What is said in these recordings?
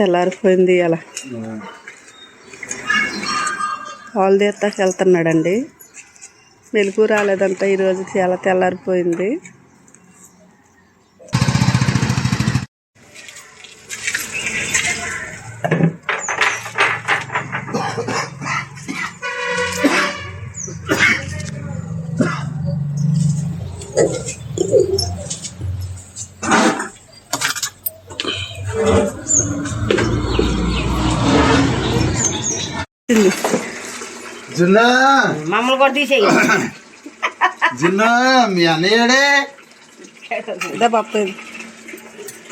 తెల్లారిపోయింది అలా పాలు తీస్తాకి వెళ్తున్నాడండి మెలుపు రాలేదంట ఈరోజు చాలా తెల్లారిపోయింది తింది. జున్నా. మమ్మల్ని కూడా తీసేయి. జున్నా మీ అన్నయ్యడే.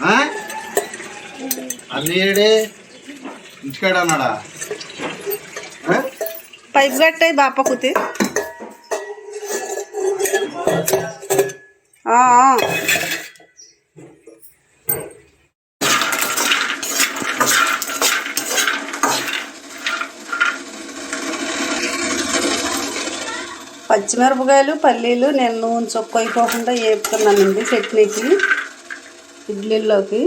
ఆ? అన్నయ్యడే? ఇంటికాడ అన్నాడా? పైపు కట్టాయి బాప పచ్చిమిరపకాయలు పల్లీలు నేను నూనె చొక్కు అయిపోకుండా వేపుతున్నానండి చట్నీకి ఇడ్లీలోకి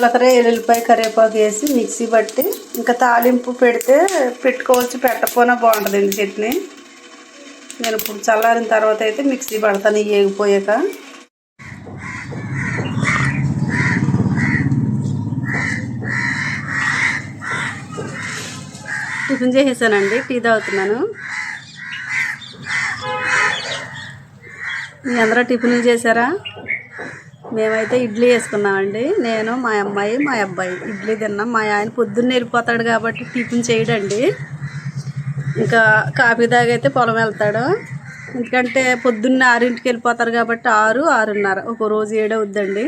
జీలకర్ర ఎల్లుల్లిపాయ కరివేపాకు వేసి మిక్సీ పట్టి ఇంకా తాలింపు పెడితే పెట్టుకోవచ్చు పెట్టకపోయినా బాగుంటుందండి చట్నీ. నేను ఇప్పుడు చల్లారిన తర్వాత అయితే మిక్సీ పడతాను ఏగిపోయాక. వేగిపోయాక టిఫిన్ చేసేసానండి టీ తాగుతున్నాను. మీ అందరూ టిఫిన్లు చేశారా? మేమైతే ఇడ్లీ వేసుకున్నామండి. నేను మా అమ్మాయి మా అబ్బాయి. ఇడ్లీ తిన్నాం. మా ఆయన పొద్దున్న వెళ్ళిపోతాడు కాబట్టి టిఫిన్ చేయడండి. ఇంకా కాఫీ తాగైతే పొలం వెళ్తాడు. ఎందుకంటే పొద్దున్న ఆరింటికి వెళ్ళిపోతారు కాబట్టి ఆరు ఆరున్నర. ఒక రోజు ఏడే వద్దండి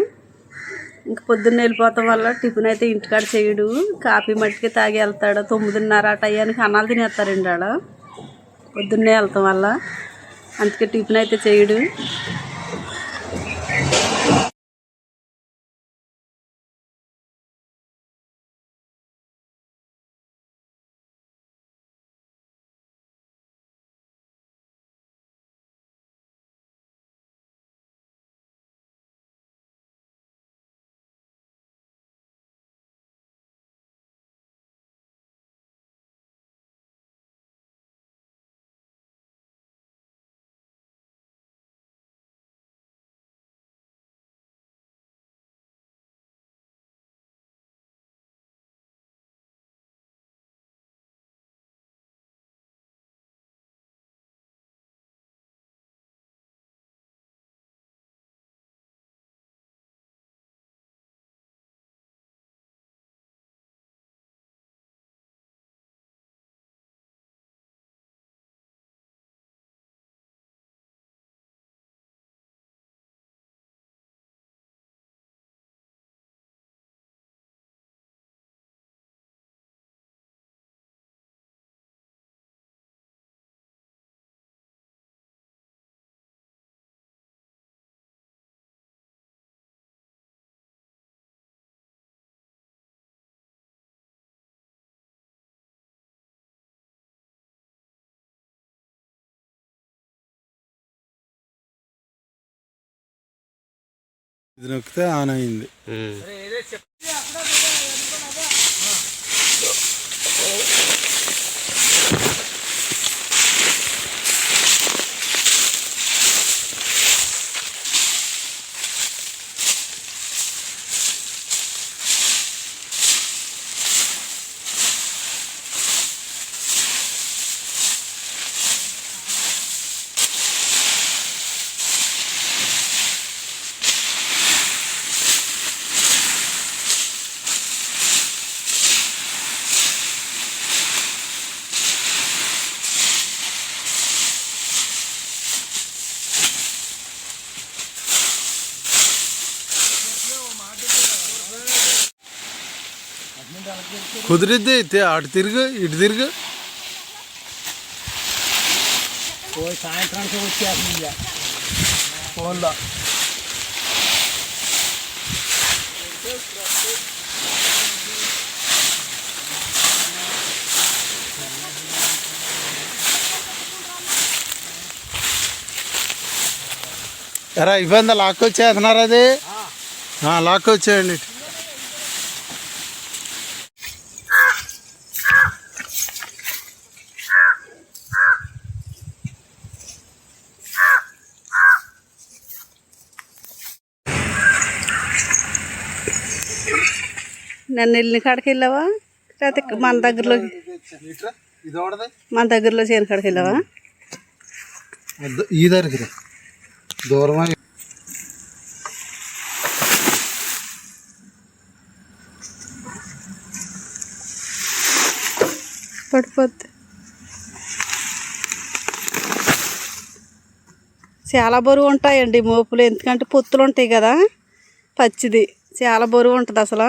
ఇంకా పొద్దున్న వెళ్ళిపోతాం వల్ల టిఫిన్ అయితే ఇంటికాడ చేయడు. కాఫీ మట్టికి తాగి వెళ్తాడు. తొమ్మిదిన్నర ఆ టయానికి అన్నాలు తినేస్తారండి ఆడ. పొద్దున్నే వెళ్తాం వల్ల. అందుకే టిఫిన్ అయితే చేయడు. ఇది నొక్కితే ఆన్ అయింది. కుదిరిద్ది తే- అటు తిరుగు ఇటు తిరుగు. సాయంత్రానికి వచ్చేస్తుంది ఫోన్లో. ఎరా ఇబ్బంది లాక్కొచ్చేస్తున్నారు అది? లాక్కొచ్చేయండి. నన్ను వెళ్ళిన కాడికి వెళ్ళావా? లేకపోతే మన దగ్గరలో మన దగ్గరలో చేయని కాడికి వెళ్ళావా? ఈ దూరమై పడిపోద్ది. చాలా బరువు ఉంటాయండి మోపులు. ఎందుకంటే పొత్తులు ఉంటాయి కదా పచ్చిది. చాలా బరువు ఉంటుంది అసలు.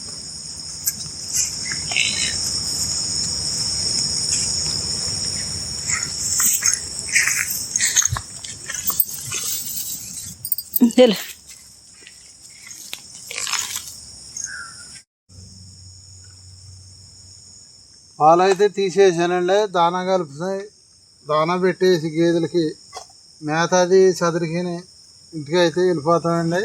ఉమ్. పాలైతే తీసేసానండి దానా కలుపుతాయి. దానా పెట్టేసి గేదెలకి మేత అది చదిరికి ఇంటికి అయితే వెళ్ళిపోతామండి.